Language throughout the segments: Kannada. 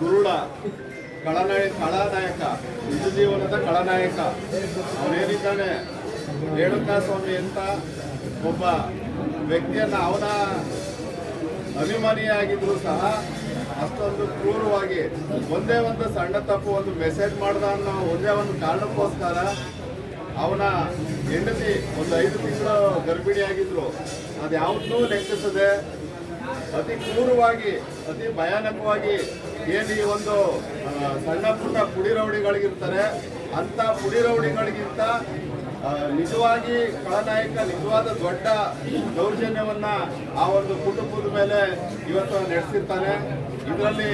ದುರುಳ ಕಳನಾಯ ಕಳನಾಯಕ ನಿಜ ಜೀವನದ ಕಳನಾಯಕ ಅವನೇನಿದ್ದಾನೆ? ರೇಣುಕಾ ಸ್ವಾಮಿ ಅಂತ ಒಬ್ಬ ವ್ಯಕ್ತಿಯನ್ನ ಅವನ ಅಭಿಮಾನಿಯಾಗಿದ್ರು ಸಹ ಅಷ್ಟೊಂದು ಕ್ರೂರವಾಗಿ ಒಂದೇ ಒಂದು ಸಣ್ಣ ತಪ್ಪು ಒಂದು ಮೆಸೇಜ್ ಮಾಡ್ದ ಅನ್ನೋ ಒಂದೇ ಒಂದು ಕಾರಣಕ್ಕೋಸ್ಕರ ಅವನ ಹೆಂಡತಿ ಒಂದು ಐದು ತಿಂಗಳು ಗರ್ಭಿಣಿಯಾಗಿದ್ರು. ಅದು ಯಾವತ್ತೂ ಲೆಕ್ಕಿಸದೆ ಅತಿ ಕ್ರೂರವಾಗಿ, ಅತಿ ಭಯಾನಕವಾಗಿ ಏನು ಈ ಒಂದು ಸಣ್ಣ ಪುಟ್ಟ ಪುಡಿ ರೌಡಿಗಳಿಗಿರ್ತಾರೆ, ಅಂಥ ಪುಡಿ ರೌಡಿಗಳಿಗಿಂತ ನಿಜವಾಗಿ ಖಳನಾಯಕ, ನಿಜವಾದ ದೊಡ್ಡ ದೌರ್ಜನ್ಯವನ್ನು ಆ ಒಂದು ಕುಟುಂಬದ ಮೇಲೆ ಇವತ್ತು ನಡೆಸಿರ್ತಾರೆ ಇದರಲ್ಲಿ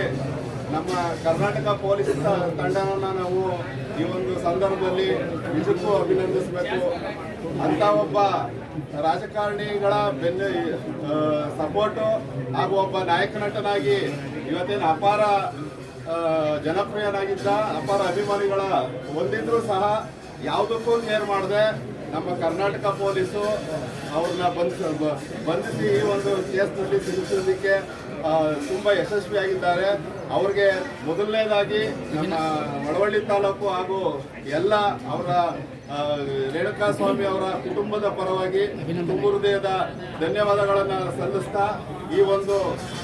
ನಮ್ಮ ಕರ್ನಾಟಕ ಪೊಲೀಸ್ ತಂಡವನ್ನು ನಾವು ಈ ಒಂದು ಸಂದರ್ಭದಲ್ಲಿ ನಿಜಕ್ಕೂ ಅಭಿನಂದಿಸಬೇಕು. ಅಂತ ಒಬ್ಬ ರಾಜಕಾರಣಿಗಳ ಬೆನ್ನ ಸಪೋರ್ಟು ಹಾಗೂ ಒಬ್ಬ ನಾಯಕ ನಟನಾಗಿ ಇವತ್ತೇನು ಅಪಾರ ಜನಪ್ರಿಯನಾಗಿದ್ದ, ಅಪಾರ ಅಭಿಮಾನಿಗಳ ಹೊಂದಿದ್ರು ಸಹ ಯಾವುದಕ್ಕೂ ಕೇರ್ ಮಾಡದೆ. ನಮ್ಮ ಕರ್ನಾಟಕ ಪೊಲೀಸು ಅವ್ರನ್ನ ಬಂಧಿಸ ಬಂಧಿಸಿ ಈ ಒಂದು ಕೇಸ್ನಲ್ಲಿ ಸಿಲುಕಿಸೋದಕ್ಕೆ ತುಂಬ ಯಶಸ್ವಿಯಾಗಿದ್ದಾರೆ. ಅವ್ರಿಗೆ ಮೊದಲನೇದಾಗಿ ನಮ್ಮ ಮಳವಳ್ಳಿ ತಾಲೂಕು ಹಾಗೂ ಎಲ್ಲ ಅವರ ರೇಣುಕಾ ಸ್ವಾಮಿ ಅವರ ಕುಟುಂಬದ ಪರವಾಗಿ ತುಂಬ ಹೃದಯದ ಧನ್ಯವಾದಗಳನ್ನು ಸಲ್ಲಿಸ್ತಾ ಈ ಒಂದು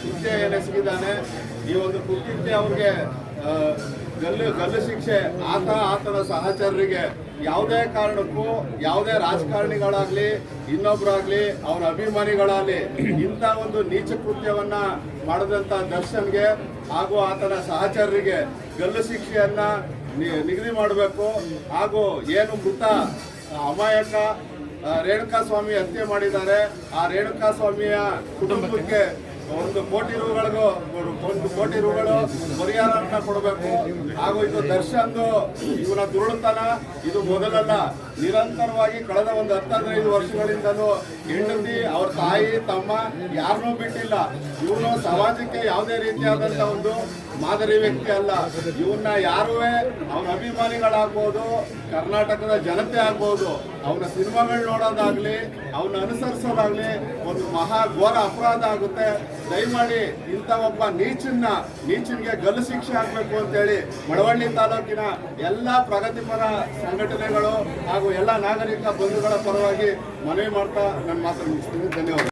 ಕೃತ್ಯ ಏನೆಸಗಿದ್ದಾನೆ ಈ ಒಂದು ಕೃತ್ಯಕ್ಕೆ ಅವ್ರಿಗೆ ಗಲ್ಲು ಗಲ್ಲು ಶಿಕ್ಷೆ, ಆತ, ಆತನ ಸಹಚರರಿಗೆ ಯಾವುದೇ ಕಾರಣಕ್ಕೂ, ಯಾವುದೇ ರಾಜಕಾರಣಿಗಳಾಗ್ಲಿ ಇನ್ನೊಬ್ಬರಾಗ್ಲಿ ಅವರ ಅಭಿಮಾನಿಗಳಾಗ್ಲಿ, ಇಂಥ ಒಂದು ನೀಚ ಕೃತ್ಯವನ್ನ ಮಾಡಿದಂಥ ದರ್ಶನ್ಗೆ ಹಾಗೂ ಆತನ ಸಹಚರರಿಗೆ ಗಲ್ಲು ಶಿಕ್ಷೆಯನ್ನ ನಿಗದಿ ಮಾಡಬೇಕು. ಹಾಗೂ ಏನು ಮೃತ, ಅಮಾಯಕ ರೇಣುಕಾ ಸ್ವಾಮಿ ಹತ್ಯೆ ಮಾಡಿದ್ದಾರೆ. ಆ ರೇಣುಕಾ ಸ್ವಾಮಿಯ ಕುಟುಂಬಕ್ಕೆ ಒಂದು ಕೋಟಿ ರೂಗಳಿಗೂ, ಒಂದು ಕೋಟಿ ರೂಗಳು ಪರಿಹಾರವನ್ನ ಕೊಡಬೇಕು. ಹಾಗೂ ಇದು ದರ್ಶನ್ದು ಇವನ ದುರುಳುತನ ಇದು ಮೊದಲಲ್ಲ. ನಿರಂತರವಾಗಿ ಕಳೆದ ಒಂದು ಹತ್ತು ಹದಿನೈದು ವರ್ಷಗಳಿಂದಲೂ ಹೆಂಡತಿ, ಅವ್ರ ತಾಯಿ, ತಮ್ಮ ಯಾರನ್ನೂ ಬಿಟ್ಟಿಲ್ಲ. ಇವನು ಸಮಾಜಕ್ಕೆ ಯಾವುದೇ ರೀತಿಯಾದಂಥ ಒಂದು ಮಾದರಿ ವ್ಯಕ್ತಿ ಅಲ್ಲ. ಇವನ್ನ ಯಾರೂ ಅವನ ಅಭಿಮಾನಿಗಳಾಗ್ಬೋದು, ಕರ್ನಾಟಕದ ಜನತೆ ಆಗ್ಬೋದು, ಅವನ ಸಿನಿಮಾಗಳು ನೋಡೋದಾಗ್ಲಿ, ಅವನ ಅನುಸರಿಸೋದಾಗ್ಲಿ ಒಂದು ಮಹಾ ಘೋರ ಅಪರಾಧ ಆಗುತ್ತೆ. ದಯಮಾಡಿ ಇಂಥ ಒಬ್ಬ ನೀಚನ್ನ, ನೀಚಿನ್ಗೆ ಗಲ್ಲು ಶಿಕ್ಷೆ ಆಗಬೇಕು ಅಂತೇಳಿ ಮಳವಳ್ಳಿ ತಾಲೂಕಿನ ಎಲ್ಲ ಪ್ರಗತಿಪರ ಸಂಘಟನೆಗಳು ಹಾಗೂ ಎಲ್ಲ ನಾಗರಿಕ ಬಂಧುಗಳ ಪರವಾಗಿ ಮನವಿ ಮಾಡ್ತಾ ನನ್ನ ಮಾತನ್ನು ಮುಗಿಸ್ತೀನಿ. ಧನ್ಯವಾದ